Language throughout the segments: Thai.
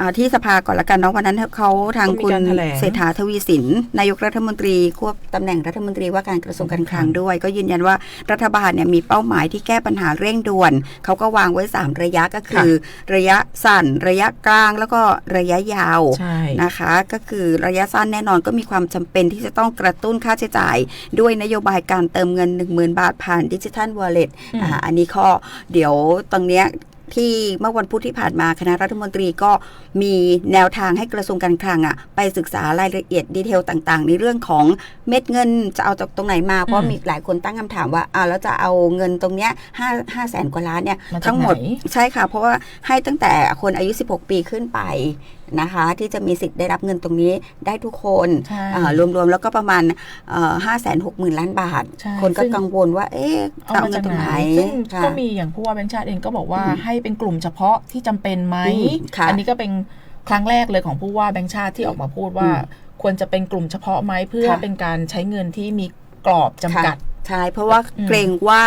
อ่าที่สภาก่อนละกันเนาะวันนั้นเขาทางก็มีคุณการแถลงเศรษฐาทวีสิน นายกรัฐมนตรีควบตำแหน่งรัฐมนตรีว่าการกระทรวงการคลังด้วย ก็ยืนยันว่ารัฐบาลเนี่ยมีเป้าหมายที่แก้ปัญหาเร่งด่วน เขาก็วางไว้ 3 ระยะก็คือ ระยะสั้น ระยะกลางแล้วก็ระยะยาวใช่นะคะ ก็คือระยะสั้นแน่นอนก็มีความจำเป็นที่จะต้องกระตุ้นค่าใช้จ่าย ด้วยนโยบายการเติมเงิน 10,000 บาทผ่านดิจิทัลวอลเล็ตอืมอ่าอันนี้ข้อเดี๋ยวตรงเนี้ย ที่เมื่อวันพุธที่ผ่านมาคณะรัฐมนตรีก็มีแนวทางให้กระทรวงการคลังอะไปศึกษารายละเอียดดีเทลต่างๆ ในเรื่องของเม็ดเงินจะเอาจากตรงไหนมา เพราะมีหลายคนตั้งคำถามว่าอ่าแล้วจะเอาเงินตรงเนี้ยห้าห้าแสนกว่าล้านเนี่ยมาจากทั้งหมดไหนใช่ค่ะ เพราะว่าให้ตั้งแต่คนอายุ 16 ปีขึ้นไป นะคะ ที่จะมีสิทธิ์ได้รับเงินตรงนี้ได้ทุกคนใช่อ่ารวมๆแล้วก็ประมาณห้าแสนหกหมื่นล้านบาทใช่คนก็ซึ่งกังวลว่า เอ๊ะเอาจะเอามาเงิจากนตรงไหนไหนซึ่งค่ะก็มีอย่างผู้ว่าแบงค์ชาติเองก็บอกว่าอืมให้เป็นกลุ่มเฉพาะที่จำเป็นไหมอืมค่ะอันี้ก็เป็นครั้งแรกเลยของผู้ว่าแบงค์ชาติที่ออกมาพูดว่าอืมควรจะเป็นกลุ่มเฉพาะไหมเพื่อค่ะเป็นการใช้เงินที่มีกรอบจำกัดค่ะ ใช่ เพราะว่าอืมเกรงว่า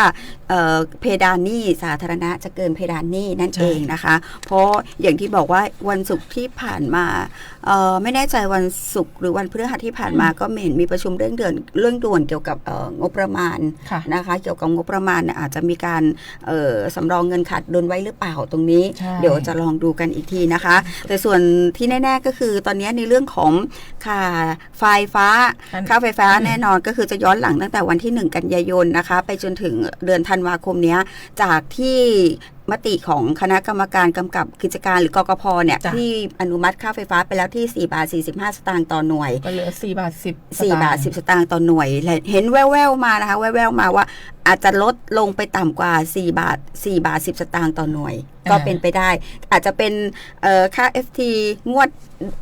เอ่อเพดานหนี้สาธารณะจะเกินเพดานหนี้นั่นใช่เองนะคะ เพราะอย่างที่บอกว่าวันศุกร์ที่ผ่านมาเอ่อไม่แน่ใจวันศุกร์หรือวันพฤหัสที่ผ่านมาก็ไม่เห็นมีประชุมเรื่องเดือนเรื่องด่วนเกี่ยวกับเอ่องบประมาณค่ะนะคะเกี่ยวกับงบประมาณเนี่ยอาจจะมีการเอ่อสำรองเงินขาดดุลไว้หรือเปล่าตรงนี้ใช่เดี๋ยวจะลองดูกันอีกทีนะคะ แต่ส่วนที่แน่ ๆก็คือตอนนี้ในเรื่องของค่าไฟฟ้าอันค่าไฟฟ้าอืมแน่นอนก็คือจะย้อนหลังตั้งแต่วันที่ 1 กันยายนนะคะ ไปจนถึงเดือนธันวาคมเนี้ยจากที่มติของคณะกรรมการกำกับกิจการหรือกกพเนี่ยจ้ะที่อนุมัติค่าไฟฟ้าไปแล้วที่ 4 บาท 45 สตางค์ต่อหน่วย ก็เหลือ 4 บาท 10 4 บาท 10 สตางค์ต่อหน่วยและเห็นแว่วๆมานะคะ แว่วๆมาว่า อาจจะลดลงไปต่ำกว่า 4 บาท 4 บาท 10 สตางค์ต่อหน่วย ก็อ่าเป็นไปได้ อาจจะเป็นเอ่อค่า FT งวด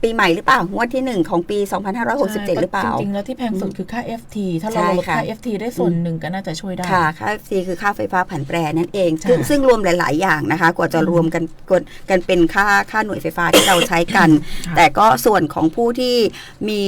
ปีใหม่หรือเปล่า งวดที่ 1 ของปี 2567 หรือเปล่า จริง ๆ แล้วที่แพงสุดคือค่า FT ถ้าใช่เราลดค่ะค่า FT ได้ส่วนหนึ่งก็น่าจะช่วยได้ ค่ะ ค่า FT คือค่าไฟฟ้าผันแปรนั่นเองใช่ซึ่งซึ่งรวมหลาย ๆ อย่างนะคะ กว่าจะรวมกันกดกันเป็นค่าค่าหน่วยไฟฟ้าที่เราใช้กันค่ะแต่ก็ส่วนของผู้ที่มี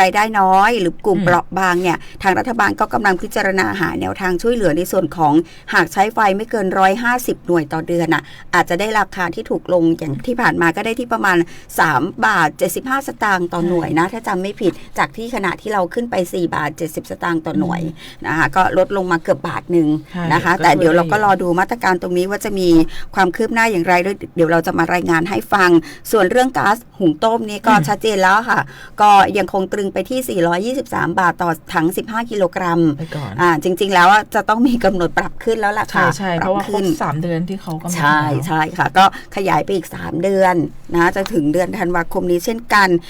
รายได้น้อย หรือ กลุ่มอืมเปราะบางเนี่ย ทางรัฐบาลก็กำลังพิจารณาหาแนวทางช่วยเหลือในส่วนของหากใช้ไฟไม่เกิน 150 หน่วยต่อเดือนน่ะอาจจะได้ราคาที่ถูกลงอย่างที่ผ่านมาก็ได้ที่ประมาณ 3 บาท 75 สตางค์ต่อหน่วยนะ ถ้าจำไม่ผิดจากที่ขณะที่เราขึ้นไป 4 บาท 70 สตางค์ต่อหน่วยนะคะก็ลดลงมาเกือบ บาทหนึ่งใช่นะคะก็แต่เดี๋ยวช่วยได้เราก็รอดูมาตรการตรงนี้ว่าจะมีความคืบหน้าอย่างไรด้วยเดี๋ยวเราจะมารายงานให้ฟังส่วนเรื่องก๊าซหุงต้มนี่ก็อืมชัดเจนแล้วค่ะ ก็ยังคงตรึงไปที่ 423 บาทต่อถัง 15 กิโลกรัมไปก่อนอ่าจริง ๆ แล้วอะจะต้องมีกำหนดปรับขึ้นแล้วล่ะใช่ค่ะใช่ปเพรับราะว่าครขึ้บนสามเดือนที่เขากำหนดใช่แล้วใช่ค่ะ ก็ขยายไปอีก 3 เดือนนะจะถึงเดือนธันวาคมนี้เช่นกัน